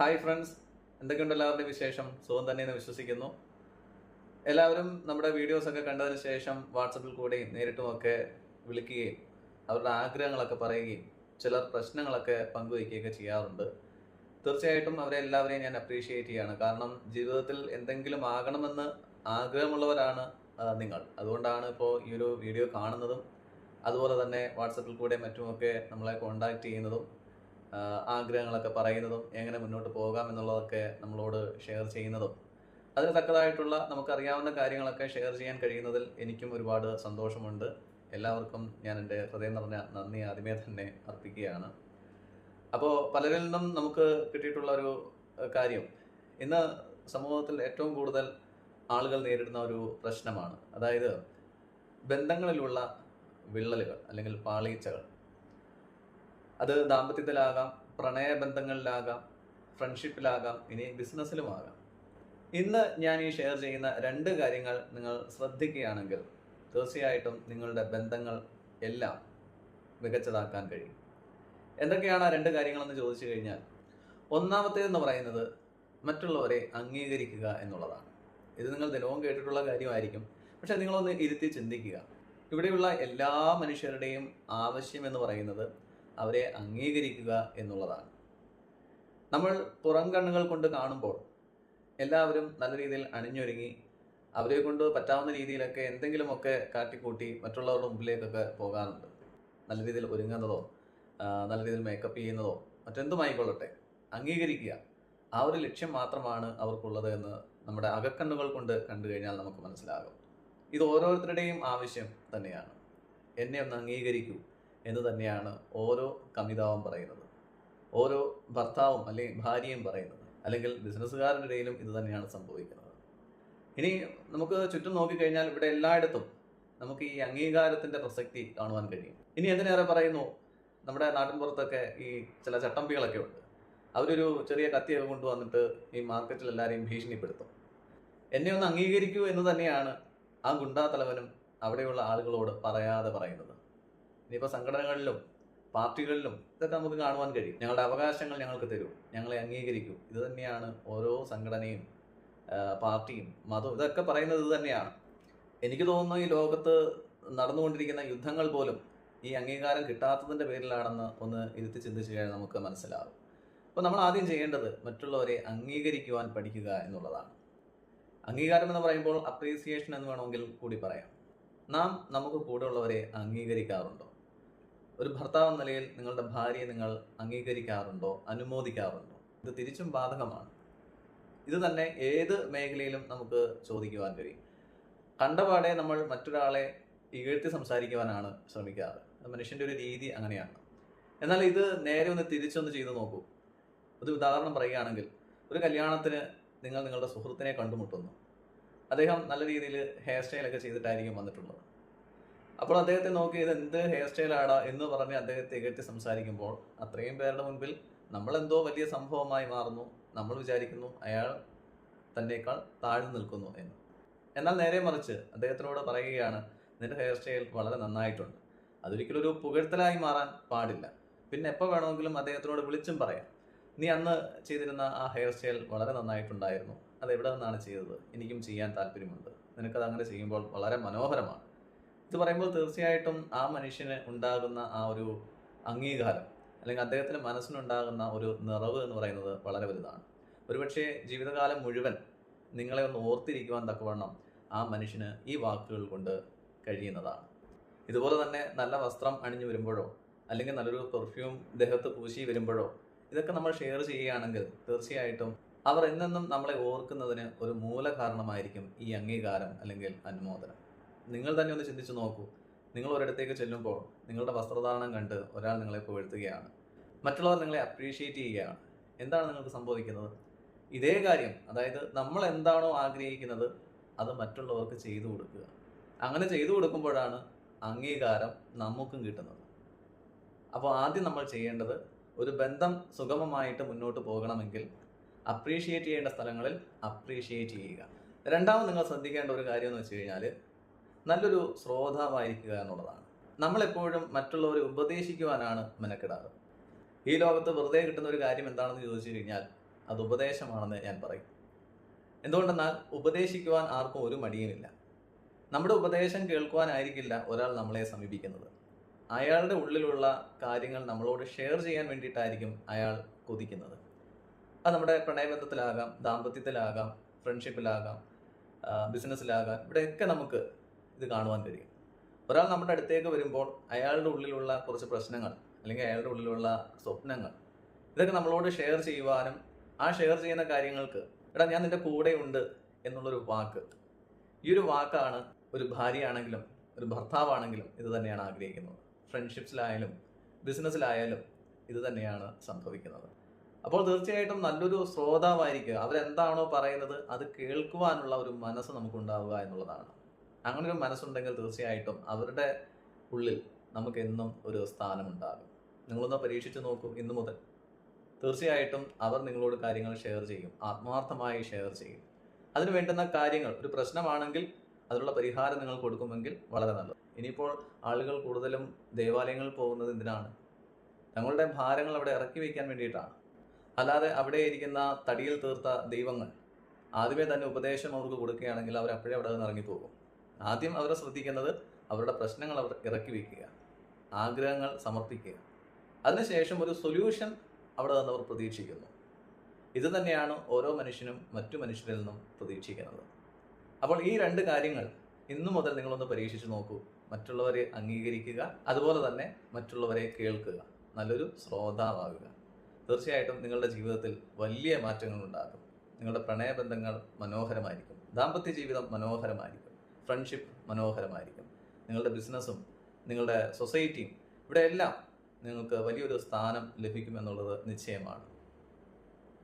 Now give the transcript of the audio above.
Hi friends. എന്തൊക്കെയുണ്ട് എല്ലാവരുടെയും വിശേഷം? സുഖം തന്നെയെന്ന് വിശ്വസിക്കുന്നു. എല്ലാവരും നമ്മുടെ വീഡിയോസ് ഒക്കെ കണ്ടതിന് ശേഷം വാട്സപ്പിൽ കൂടെയും നേരിട്ടുമൊക്കെ വിളിക്കുകയും അവരുടെ ആഗ്രഹങ്ങളൊക്കെ പറയുകയും ചിലർ പ്രശ്നങ്ങളൊക്കെ പങ്കുവയ്ക്കുകയൊക്കെ ചെയ്യാറുണ്ട്. തീർച്ചയായിട്ടും അവരെ എല്ലാവരെയും ഞാൻ അപ്രീഷിയേറ്റ് ചെയ്യാണ്. കാരണം ജീവിതത്തിൽ എന്തെങ്കിലും ആകണമെന്ന് ആഗ്രഹമുള്ളവരാണ് നിങ്ങൾ. അതുകൊണ്ടാണ് ഇപ്പോൾ ഈ ഒരു വീഡിയോ കാണുന്നതും അതുപോലെ തന്നെ വാട്സപ്പിൽ കൂടെ മറ്റുമൊക്കെ നമ്മളെ കോണ്ടാക്ട് ചെയ്യുന്നതും. ആഗ്രഹങ്ങളൊക്കെ പറയുന്നതും എങ്ങനെ മുന്നോട്ട് പോകാം എന്നുള്ളതൊക്കെ നമ്മളോട് ഷെയർ ചെയ്യുന്നതും. അതിന് തക്കതായിട്ടുള്ള നമുക്കറിയാവുന്ന കാര്യങ്ങളൊക്കെ ഷെയർ ചെയ്യാൻ കഴിയുന്നതിൽ എനിക്കും ഒരുപാട് സന്തോഷമുണ്ട്. എല്ലാവർക്കും ഞാൻ എന്റെ ഹൃദയം നിറഞ്ഞ നന്ദി ആദ്യമേ തന്നെ അർപ്പിക്കുകയാണ്. അപ്പോൾ പലരിൽ നിന്നും നമുക്ക് കിട്ടിയിട്ടുള്ള ഒരു കാര്യം. ഇന്ന് സമൂഹത്തിൽ ഏറ്റവും കൂടുതൽ ആളുകൾ നേരിടുന്ന ഒരു പ്രശ്നമാണ്. അതായത് ബന്ധങ്ങളിലുള്ള വിള്ളലുകൾ അല്ലെങ്കിൽ പാളീച്ചകൾ. അത് ദാമ്പത്യത്തിലാകാം പ്രണയബന്ധങ്ങളിലാകാം ഫ്രണ്ട്ഷിപ്പിലാകാം ഇനി ബിസിനസ്സിലുമാകാം ഇന്ന് ഞാൻ ഈ ഷെയർ ചെയ്യുന്ന രണ്ട് കാര്യങ്ങൾ നിങ്ങൾ ശ്രദ്ധിക്കുകയാണെങ്കിൽ തീർച്ചയായിട്ടും നിങ്ങളുടെ ബന്ധങ്ങൾ എല്ലാം മികച്ചതാക്കാൻ കഴിയും. എന്തൊക്കെയാണ് ആ രണ്ട് കാര്യങ്ങളെന്ന് ചോദിച്ചു കഴിഞ്ഞാൽ ഒന്നാമത്തേതെന്ന് പറയുന്നത് മറ്റുള്ളവരെ അംഗീകരിക്കുക എന്നുള്ളതാണ്. ഇത് നിങ്ങൾ ദിനവും കേട്ടിട്ടുള്ള കാര്യമായിരിക്കും. പക്ഷെ നിങ്ങളൊന്ന് ഇരുത്തി ചിന്തിക്കുക. ഇവിടെയുള്ള എല്ലാ മനുഷ്യരുടെയും ആവശ്യം എന്ന് പറയുന്നത് അവരെ അംഗീകരിക്കുക എന്നുള്ളതാണ്. നമ്മൾ പുറം കണ്ണുകൾ കൊണ്ട് കാണുമ്പോൾ എല്ലാവരും നല്ല രീതിയിൽ അണിഞ്ഞൊരുങ്ങി അവരെ കൊണ്ട് പറ്റാവുന്ന രീതിയിലൊക്കെ എന്തെങ്കിലുമൊക്കെ കാട്ടിക്കൂട്ടി മറ്റുള്ളവരുടെ മുമ്പിലേക്കൊക്കെ പോകാറുണ്ട്. നല്ല രീതിയിൽ ഒരുങ്ങുന്നതോ നല്ല രീതിയിൽ മേക്കപ്പ് ചെയ്യുന്നതോ മറ്റെന്തുമായിക്കൊള്ളട്ടെ അംഗീകരിക്കുക. ആ ഒരു ലക്ഷ്യം മാത്രമാണ് അവർക്കുള്ളത് എന്ന് നമ്മുടെ അകക്കണ്ണുകൾ കൊണ്ട് കണ്ടു കഴിഞ്ഞാൽ നമുക്ക് മനസ്സിലാകും. ഇത് ഓരോരുത്തരുടെയും ആവശ്യം തന്നെയാണ്. എന്നെ ഒന്ന് അംഗീകരിക്കൂ. എന്ന് തന്നെയാണ് ഓരോ കമിതാവും പറയുന്നത്. ഓരോ ഭർത്താവും അല്ലെങ്കിൽ ഭാര്യയും പറയുന്നത്. അല്ലെങ്കിൽ ബിസിനസ്സുകാരുടെ ഇടയിലും ഇത് തന്നെയാണ് സംഭവിക്കുന്നത്. ഇനി നമുക്ക് ചുറ്റും നോക്കിക്കഴിഞ്ഞാൽ ഇവിടെ എല്ലായിടത്തും നമുക്ക് ഈ അംഗീകാരത്തിന്റെ പ്രസക്തി കാണുവാൻ കഴിയും. ഇനി എന്തിനേറെ പറയുന്നു? നമ്മുടെ നാട്ടിൻ പുറത്തൊക്കെ ഈ ചില ചട്ടമ്പികളൊക്കെ ഉണ്ട്. അവരൊരു ചെറിയ കത്തിയൊക്കെ കൊണ്ടുവന്നിട്ട് ഈ മാർക്കറ്റിൽ എല്ലാവരെയും ഭീഷണിപ്പെടുത്തും. എന്നെ ഒന്ന് അംഗീകരിക്കൂ എന്ന് തന്നെയാണ് ആ ഗുണ്ടാ തലവനും അവിടെയുള്ള ആളുകളോട് പറയാതെ പറയുന്നത്. ഇനിയിപ്പോൾ സംഘടനകളിലും പാർട്ടികളിലും ഇതൊക്കെ നമുക്ക് കാണുവാൻ കഴിയും. ഞങ്ങളുടെ അവകാശങ്ങൾ ഞങ്ങൾക്ക് തരും. ഞങ്ങളെ അംഗീകരിക്കും. ഇത് തന്നെയാണ് ഓരോ സംഘടനയും പാർട്ടിയും മതവും ഇതൊക്കെ പറയുന്നത് ഇത് തന്നെയാണ്. എനിക്ക് തോന്നുന്നു ഈ ലോകത്ത് നടന്നുകൊണ്ടിരിക്കുന്ന യുദ്ധങ്ങൾ പോലും ഈ അംഗീകാരം കിട്ടാത്തതിന്റെ പേരിലാണെന്ന് ഒന്ന് ഇരുത്തി ചിന്തിച്ചു കഴിഞ്ഞാൽ നമുക്ക് മനസ്സിലാകും. അപ്പോൾ നമ്മൾ ആദ്യം ചെയ്യേണ്ടത് മറ്റുള്ളവരെ അംഗീകരിക്കുവാൻ പഠിക്കുക എന്നുള്ളതാണ്. അംഗീകാരം എന്ന് പറയുമ്പോൾ അപ്രീസിയേഷൻ എന്ന് വേണമെങ്കിൽ കൂടി പറയാം. നാം നമുക്ക് കൂടെയുള്ളവരെ അംഗീകരിക്കാറുണ്ടോ? ഒരു ഭർത്താവ് എന്ന നിലയിൽ നിങ്ങളുടെ ഭാര്യയെ നിങ്ങൾ അംഗീകരിക്കാറുണ്ടോ അനുമോദിക്കാറുണ്ടോ? ഇത് തിരിച്ചും ബാധകമാണ്. ഇത് തന്നെ ഏത് മേഖലയിലും നമുക്ക് ചോദിക്കുവാൻ കഴിയും. കണ്ടപാടെ നമ്മൾ മറ്റൊരാളെ ഇകഴ്ത്തി സംസാരിക്കുവാനാണ് ശ്രമിക്കാറ്. മനുഷ്യന്റെ ഒരു രീതി അങ്ങനെയാണ്. എന്നാൽ ഇത് നേരെ ഒന്ന് തിരിച്ചൊന്ന് ചെയ്തു നോക്കൂ. ഒരു ഉദാഹരണം പറയുകയാണെങ്കിൽ ഒരു കല്യാണത്തിന് നിങ്ങൾ നിങ്ങളുടെ സുഹൃത്തിനെ കണ്ടുമുട്ടുന്നു. അദ്ദേഹം നല്ല രീതിയിൽ ഹെയർ സ്റ്റൈലൊക്കെ ചെയ്തിട്ടായിരിക്കും വന്നിട്ടുള്ളത്. അപ്പോൾ അദ്ദേഹത്തെ നോക്കി ഇത് എന്ത് ഹെയർ സ്റ്റൈലാണ് എന്ന് പറഞ്ഞ് അദ്ദേഹത്തെ ഇകഴ്ത്തി സംസാരിക്കുമ്പോൾ അത്രയും പേരുടെ മുൻപിൽ നമ്മളെന്തോ വലിയ സംഭവമായി മാറുന്നു. നമ്മൾ വിചാരിക്കുന്നു അയാൾ തന്നേക്കാൾ താഴ്ന്നു നിൽക്കുന്നു എന്ന്. എന്നാൽ നേരെ മറിച്ച് അദ്ദേഹത്തിനോട് പറയുകയാണ് നിന്റെ ഹെയർ സ്റ്റൈൽ വളരെ നന്നായിട്ടുണ്ട്. അതൊരിക്കലും ഒരു പുകഴ്ത്തലായി മാറാൻ പാടില്ല. പിന്നെ എപ്പോൾ വേണമെങ്കിലും അദ്ദേഹത്തിനോട് വിളിച്ചും പറയാം. നീ അന്ന് ചെയ്തിരുന്ന ആ ഹെയർ സ്റ്റൈൽ വളരെ നന്നായിട്ടുണ്ടായിരുന്നു. അത് എവിടെ നിന്നാണ് ചെയ്തത്? എനിക്കും ചെയ്യാൻ താല്പര്യമുണ്ട്. നിനക്കത് അങ്ങനെ ചെയ്യുമ്പോൾ വളരെ മനോഹരമാണ്. ഇത് പറയുമ്പോൾ തീർച്ചയായിട്ടും ആ മനുഷ്യന് ഉണ്ടാകുന്ന ആ ഒരു അംഗീകാരം അല്ലെങ്കിൽ അദ്ദേഹത്തിന് മനസ്സിനുണ്ടാകുന്ന ഒരു നിറവ് എന്ന് പറയുന്നത് വളരെ വലുതാണ്. ഒരുപക്ഷെ ജീവിതകാലം മുഴുവൻ നിങ്ങളെ ഒന്ന് ഓർത്തിരിക്കുവാൻ തക്കവണ്ണം ആ മനുഷ്യന് ഈ വാക്കുകൾ കൊണ്ട് കഴിയുന്നതാണ്. ഇതുപോലെ തന്നെ നല്ല വസ്ത്രം അണിഞ്ഞു വരുമ്പോഴോ അല്ലെങ്കിൽ നല്ലൊരു പെർഫ്യൂം ദേഹത്ത് പൂശി വരുമ്പോഴോ ഇതൊക്കെ നമ്മൾ ഷെയർ ചെയ്യുകയാണെങ്കിൽ തീർച്ചയായിട്ടും അവർ എന്നെന്നും നമ്മളെ ഓർക്കുന്നതിന് ഒരു മൂല കാരണമായിരിക്കും ഈ അംഗീകാരം അല്ലെങ്കിൽ അനുമോദനം. നിങ്ങൾ തന്നെ ഒന്ന് ചിന്തിച്ചു നോക്കൂ. നിങ്ങൾ ഒരിടത്തേക്ക് ചെല്ലുമ്പോൾ നിങ്ങളുടെ വസ്ത്രധാരണം കണ്ട് ഒരാൾ നിങ്ങളെ പുകഴ്ത്തുകയാണ്. മറ്റുള്ളവർ നിങ്ങളെ അപ്രീഷിയേറ്റ് ചെയ്യുകയാണ്. എന്താണ് നിങ്ങൾക്ക് സംഭവിക്കുന്നത്? ഇതേ കാര്യം അതായത് നമ്മൾ എന്താണോ ആഗ്രഹിക്കുന്നത് അത് മറ്റുള്ളവർക്ക് ചെയ്തു കൊടുക്കുക. അങ്ങനെ ചെയ്തു കൊടുക്കുമ്പോഴാണ് അംഗീകാരം നമുക്കും കിട്ടുന്നത്. അപ്പോൾ ആദ്യം നമ്മൾ ചെയ്യേണ്ടത് ഒരു ബന്ധം സുഗമമായിട്ട് മുന്നോട്ട് പോകണമെങ്കിൽ അപ്രീഷിയേറ്റ് ചെയ്യേണ്ട സ്ഥലങ്ങളിൽ അപ്രീഷിയേറ്റ് ചെയ്യുക. രണ്ടാമത് നിങ്ങൾ ശ്രദ്ധിക്കേണ്ട ഒരു കാര്യം എന്ന് വെച്ച് കഴിഞ്ഞാൽ നല്ലൊരു ശ്രോതാവായിരിക്കുക എന്നുള്ളതാണ്. നമ്മളെപ്പോഴും മറ്റുള്ളവരെ ഉപദേശിക്കുവാനാണ് മെനക്കെടാറ്. ഈ ലോകത്ത് വെറുതെ കിട്ടുന്ന ഒരു കാര്യം എന്താണെന്ന് ചോദിച്ചു കഴിഞ്ഞാൽ അത് ഉപദേശമാണെന്ന് ഞാൻ പറയും. എന്തുകൊണ്ടെന്നാൽ ഉപദേശിക്കുവാൻ ആർക്കും ഒരു മടിയുമില്ല. നമ്മുടെ ഉപദേശം കേൾക്കുവാനായിരിക്കില്ല ഒരാൾ നമ്മളെ സമീപിക്കുന്നത്. അയാളുടെ ഉള്ളിലുള്ള കാര്യങ്ങൾ നമ്മളോട് ഷെയർ ചെയ്യാൻ വേണ്ടിയിട്ടായിരിക്കും അയാൾ കൊതിക്കുന്നത്. അത് നമ്മുടെ പ്രണയബന്ധത്തിലാകാം ദാമ്പത്യത്തിലാകാം ഫ്രണ്ട്ഷിപ്പിലാകാം ബിസിനസ്സിലാകാം ഇവിടെയൊക്കെ നമുക്ക് ഇത് കാണുവാൻ കഴിയും ഒരാൾ നമ്മുടെ അടുത്തേക്ക് വരുമ്പോൾ അയാളുടെ ഉള്ളിലുള്ള കുറച്ച് പ്രശ്നങ്ങൾ അല്ലെങ്കിൽ അയാളുടെ ഉള്ളിലുള്ള സ്വപ്നങ്ങൾ ഇതൊക്കെ നമ്മളോട് ഷെയർ ചെയ്യുവാനും ആ ഷെയർ ചെയ്യുന്ന കാര്യങ്ങൾക്ക് എടാ ഞാൻ നിന്റെ കൂടെ ഉണ്ട് എന്നുള്ളൊരു വാക്ക്. ഈ ഒരു വാക്കാണ് ഒരു ഭാര്യയാണെങ്കിലും ഒരു ഭർത്താവാണെങ്കിലും ഇത് തന്നെയാണ് ആഗ്രഹിക്കുന്നത്. ഫ്രണ്ട്ഷിപ്സിലായാലും ബിസിനസ്സിലായാലും ഇത് തന്നെയാണ് സംഭവിക്കുന്നത്. അപ്പോൾ തീർച്ചയായിട്ടും നല്ലൊരു ശ്രോതാവായിരിക്കുക. അവരെന്താണോ പറയുന്നത് അത് കേൾക്കുവാനുള്ള ഒരു മനസ്സ് നമുക്കുണ്ടാവുക എന്നുള്ളതാണ്. അങ്ങനെ ഒരു മനസ്സുണ്ടെങ്കിൽ തീർച്ചയായിട്ടും അവരുടെ ഉള്ളിൽ നമുക്ക് എന്നും ഒരു സ്ഥാനമുണ്ടാകും. നിങ്ങളൊന്ന് പരീക്ഷിച്ച് നോക്കൂ ഇന്നു മുതൽ. തീർച്ചയായിട്ടും അവർ നിങ്ങളോട് കാര്യങ്ങൾ ഷെയർ ചെയ്യും. ആത്മാർത്ഥമായി ഷെയർ ചെയ്യും. അതിന് വേണ്ടുന്ന കാര്യങ്ങൾ ഒരു പ്രശ്നമാണെങ്കിൽ അതിനുള്ള പരിഹാരം നിങ്ങൾ കൊടുക്കുമെങ്കിൽ വളരെ നല്ലത്. ഇനിയിപ്പോൾ ആളുകൾ കൂടുതലും ദേവാലയങ്ങളിൽ പോകുന്നത് എന്തിനാണ്? തങ്ങളുടെ ഭാരങ്ങൾ അവിടെ ഇറക്കി വയ്ക്കാൻ വേണ്ടിയിട്ടാണ്. അല്ലാതെ അവിടെ ഇരിക്കുന്ന തടിയിൽ തീർത്ത ദൈവങ്ങൾ ആദ്യമേ തന്നെ ഉപദേശം അവർക്ക് കൊടുക്കുകയാണെങ്കിൽ അവർ അപ്പോഴേ അവിടെ നിന്ന് ഇറങ്ങിപ്പോകും. ആദ്യം അവരെ ശ്രദ്ധിക്കുന്നത് അവരുടെ പ്രശ്നങ്ങൾ അവർ ഇറക്കി വയ്ക്കുക ആഗ്രഹങ്ങൾ സമർപ്പിക്കുക. അതിനുശേഷം ഒരു സൊല്യൂഷൻ അവിടെ നിന്ന് അവർ പ്രതീക്ഷിക്കുന്നു. ഇത് തന്നെയാണ് ഓരോ മനുഷ്യനും മറ്റു മനുഷ്യരിൽ നിന്നും പ്രതീക്ഷിക്കുന്നത്. അപ്പോൾ ഈ രണ്ട് കാര്യങ്ങൾ ഇന്നു മുതൽ നിങ്ങളൊന്ന് പരീക്ഷിച്ച് നോക്കൂ. മറ്റുള്ളവരെ അംഗീകരിക്കുക അതുപോലെ തന്നെ മറ്റുള്ളവരെ കേൾക്കുക. നല്ലൊരു ശ്രോതാവാകുക. തീർച്ചയായിട്ടും നിങ്ങളുടെ ജീവിതത്തിൽ വലിയ മാറ്റങ്ങൾ ഉണ്ടാകും. നിങ്ങളുടെ പ്രണയബന്ധങ്ങൾ മനോഹരമായിരിക്കും. ദാമ്പത്യ ജീവിതം മനോഹരമായിരിക്കും. ഫ്രണ്ട്ഷിപ്പ് മനോഹരമായിരിക്കും. നിങ്ങളുടെ ബിസിനസ്സും നിങ്ങളുടെ സൊസൈറ്റിയും ഇവിടെ എല്ലാം നിങ്ങൾക്ക് വലിയൊരു സ്ഥാനം ലഭിക്കുമെന്നുള്ളത് നിശ്ചയമാണ്.